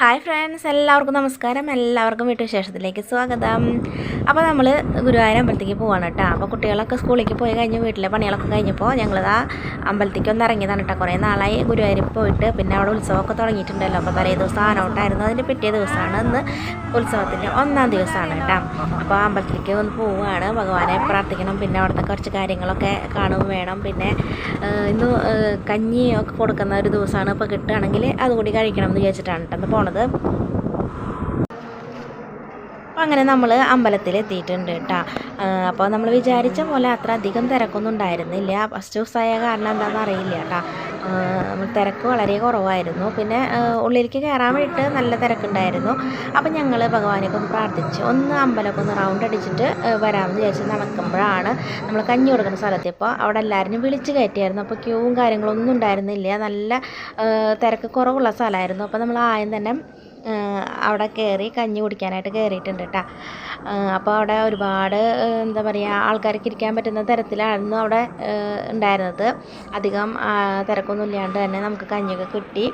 Hi friends എല്ലാവർക്കും നമസ്കാരം. എല്ലാവർക്കും വീട്ടുവിശേഷത്തിലേക്ക് സ്വാഗതം. അപ്പോൾ നമ്മൾ ഗുരുവായൂർ അമ്പലത്തേക്ക് പോവാണ് കേട്ടോ. അപ്പോൾ കുട്ടികളൊക്കെ സ്കൂളിലേക്ക് പോയി കഴിഞ്ഞ് വീട്ടിലെ പണികളൊക്കെ കഴിഞ്ഞപ്പോൾ ഞങ്ങളിതാ അമ്പലത്തേക്ക് ഒന്ന് ഇറങ്ങിയതാണ് കേട്ടോ. കുറേ നാളായി ഗുരുവായൂർ പോയിട്ട് പിന്നെ അവിടെ ഉത്സവമൊക്കെ തുടങ്ങിയിട്ടുണ്ടല്ലോ. അപ്പോൾ തലേ ദിവസം ആനോട്ടായിരുന്നു അതിന്റെ പിറ്റേ ദിവസമാണ് ഇന്ന് ഉത്സവത്തിന്റെ ഒന്നാം ദിവസമാണ് കേട്ടോ. അപ്പോൾ അമ്പലത്തിലേക്ക് ഒന്ന് പോവുകയാണ് ഭഗവാനെ പ്രാർത്ഥിക്കണം. പിന്നെ അവിടുത്തെ കുറച്ച് കാര്യങ്ങളൊക്കെ കാണും വേണം. പിന്നെ ഇന്ന് കഞ്ഞി ഒക്കെ കൊടുക്കുന്ന ഒരു ദിവസമാണ് ഇപ്പോൾ കിട്ടുകയാണെങ്കിൽ അതുകൂടി കഴിക്കണം എന്ന് വിചാരിച്ചിട്ടാണ് കേട്ടോ പോണത്. അപ്പോൾ അങ്ങനെ നമ്മൾ അമ്പലത്തിൽ എത്തിയിട്ടുണ്ട് കേട്ടോ അപ്പോൾ നമ്മൾ വിചാരിച്ച പോലെ അത്ര അധികം തിരക്കൊന്നും ഉണ്ടായിരുന്നില്ല ഫസ്റ്റ് ദിവസമായ കാരണം എന്താണെന്ന് അറിയില്ല കേട്ടോ തിരക്ക് വളരെ കുറവായിരുന്നു. പിന്നെ ഉള്ളിലേക്ക് കയറാൻ വേണ്ടിയിട്ട് നല്ല തിരക്കുണ്ടായിരുന്നു. അപ്പോൾ ഞങ്ങൾ ഭഗവാനെയൊക്കെ ഒന്ന് പ്രാർത്ഥിച്ച് ഒന്ന് അമ്പലമൊക്കെ ഒന്ന് റൗണ്ട് അടിച്ചിട്ട് വരാമെന്ന് വിചാരിച്ച് നടക്കുമ്പോഴാണ് നമ്മൾ കഞ്ഞി കൊടുക്കുന്ന സ്ഥലത്തിപ്പോൾ അവിടെ എല്ലാവരും വിളിച്ച് കയറ്റിയായിരുന്നു. അപ്പോൾ ക്യൂവും കാര്യങ്ങളൊന്നും ഉണ്ടായിരുന്നില്ല. നല്ല തിരക്ക് കുറവുള്ള സ്ഥലമായിരുന്നു. അപ്പോൾ നമ്മൾ ആദ്യം തന്നെ അവിടെ കയറി കഞ്ഞി കുടിക്കാനായിട്ട് കയറിയിട്ടുണ്ട് കേട്ടോ അപ്പോൾ അവിടെ ഒരുപാട് എന്താ പറയുക ആൾക്കാർക്ക് ഇരിക്കാൻ പറ്റുന്ന തരത്തിലായിരുന്നു അവിടെ ഉണ്ടായിരുന്നത്. അധികം തിരക്കൊന്നും ഇല്ലാണ്ട് തന്നെ നമുക്ക് കഞ്ഞിയൊക്കെ കിട്ടി.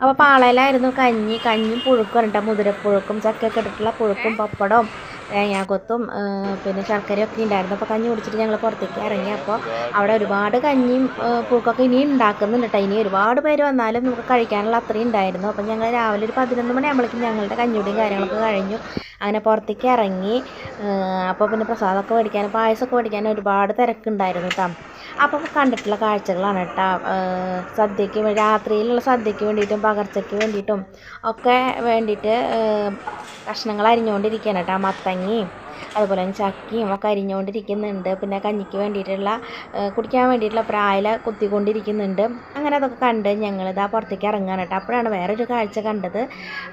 അപ്പോൾ പാളയിലായിരുന്നു കഞ്ഞി കഞ്ഞിയും പുഴുക്കും കേട്ടോ മുതിരപ്പുഴുക്കും ചക്കയൊക്കെ ഇട്ടിട്ടുള്ള പുഴുക്കും പപ്പടവും തേങ്ങാക്കൊത്തും പിന്നെ ശർക്കരയൊക്കെ ഉണ്ടായിരുന്നു. അപ്പോൾ കഞ്ഞി കുടിച്ചിട്ട് ഞങ്ങൾ പുറത്തേക്ക് ഇറങ്ങി. അപ്പോൾ അവിടെ ഒരുപാട് കഞ്ഞിയും പുഴുക്കൊക്കെ ഇനി ഉണ്ടാക്കുന്നുണ്ട് കേട്ടോ ഇനി ഒരുപാട് പേര് വന്നാലും നമുക്ക് കഴിക്കാനുള്ള അത്രയും ഉണ്ടായിരുന്നു. അപ്പോൾ ഞങ്ങൾ രാവിലെ ഒരു പതിനൊന്ന് മണിയാകുമ്പോഴേക്കും ഞങ്ങളുടെ കഞ്ഞിയുടെയും കാര്യങ്ങളൊക്കെ കഴിഞ്ഞു. അങ്ങനെ പുറത്തേക്ക് ഇറങ്ങി. അപ്പോൾ പിന്നെ പ്രസാദമൊക്കെ മേടിക്കാനും പായസമൊക്കെ മേടിക്കാനും ഒരുപാട് തിരക്കുണ്ടായിരുന്നു കേട്ടോ അപ്പോൾ കണ്ടിട്ടുള്ള കാഴ്ചകളാണ് കേട്ടോ. സദ്യയ്ക്ക് രാത്രിയിലുള്ള സദ്യയ്ക്ക് വേണ്ടിയിട്ടും പകർച്ചയ്ക്ക് വേണ്ടിയിട്ടും ഒക്കെ വേണ്ടിയിട്ട് കഷ്ണങ്ങൾ അരിഞ്ഞുകൊണ്ടിരിക്കുകയാണ് കേട്ടോ മത്തങ്ങയും. അതുപോലെ തന്നെ ചക്കയും ഒക്കെ അരിഞ്ഞുകൊണ്ടിരിക്കുന്നുണ്ട്. പിന്നെ കഞ്ഞിക്ക് വേണ്ടിയിട്ടുള്ള കുടിക്കാൻ വേണ്ടിയിട്ടുള്ള പ്രായല കുത്തിക്കൊണ്ടിരിക്കുന്നുണ്ട്. അങ്ങനെ അതൊക്കെ കണ്ട് ഞങ്ങളിതാ പുറത്തേക്ക് ഇറങ്ങാൻ കേട്ടോ. അപ്പോഴാണ് വേറൊരു കാഴ്ച കണ്ടത്.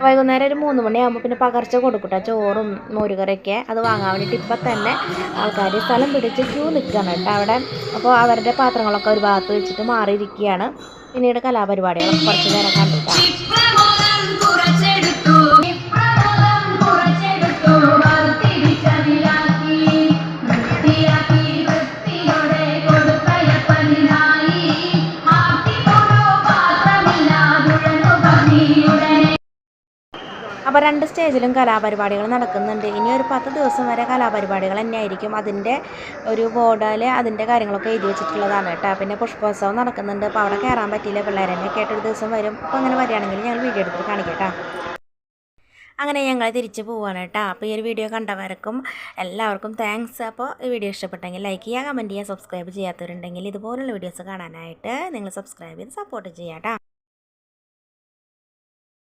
വൈകുന്നേരം ഒരു മൂന്ന് മണിയാകുമ്പോൾ പിന്നെ പകർച്ച കൊടുക്കും കേട്ടോ. ചോറും മോരുകറിയൊക്കെ അത് വാങ്ങാൻ വേണ്ടിയിട്ട് ഇപ്പം തന്നെ ആൾക്കാർ സ്ഥലം പിടിച്ച് ക്യൂ നിൽക്കുകയാണ് കേട്ടോ അവിടെ. അപ്പോൾ അവരുടെ പാത്രങ്ങളൊക്കെ ഒരു ഭാഗത്ത് വെച്ചിട്ട് മാറിയിരിക്കുകയാണ്. പിന്നീട് കലാപരിപാടികളൊക്കെ കുറച്ച് നേരം കണ്ടു അപ്പോൾ രണ്ട് സ്റ്റേജിലും കലാപരിപാടികൾ നടക്കുന്നുണ്ട്. ഇനി ഒരു പത്ത് ദിവസം വരെ കലാപരിപാടികൾ തന്നെയായിരിക്കും. അതിന്റെ ഒരു ബോർഡിൽ അതിന്റെ കാര്യങ്ങളൊക്കെ എഴുതി വെച്ചിട്ടുള്ളതാണ് കേട്ടോ. പിന്നെ പുഷ്പോത്സവം നടക്കുന്നുണ്ട്. അപ്പോൾ അവിടെ കയറാൻ പറ്റിയില്ല. പിള്ളേരെന്നെ കേട്ടൊരു ദിവസം വരും. അപ്പോൾ അങ്ങനെ വരികയാണെങ്കിൽ ഞങ്ങൾ വീഡിയോ എടുത്തിട്ട് കാണിക്കട്ടോ അങ്ങനെ ഞങ്ങൾ തിരിച്ചു പോവാണ് കേട്ടോ. അപ്പോൾ ഈ ഒരു വീഡിയോ കണ്ടവർക്കും എല്ലാവർക്കും താങ്ക്സ് അപ്പോൾ ഈ വീഡിയോ ഇഷ്ടപ്പെട്ടെങ്കിൽ ലൈക്ക് ചെയ്യുക കമന്റ് ചെയ്യുക സബ്സ്ക്രൈബ് ചെയ്യാത്തവരുണ്ടെങ്കിൽ ഇതുപോലുള്ള വീഡിയോസ് കാണാനായിട്ട് നിങ്ങൾ സബ്സ്ക്രൈബ് ചെയ്ത് സപ്പോർട്ട് ചെയ്യാം കേട്ടോ.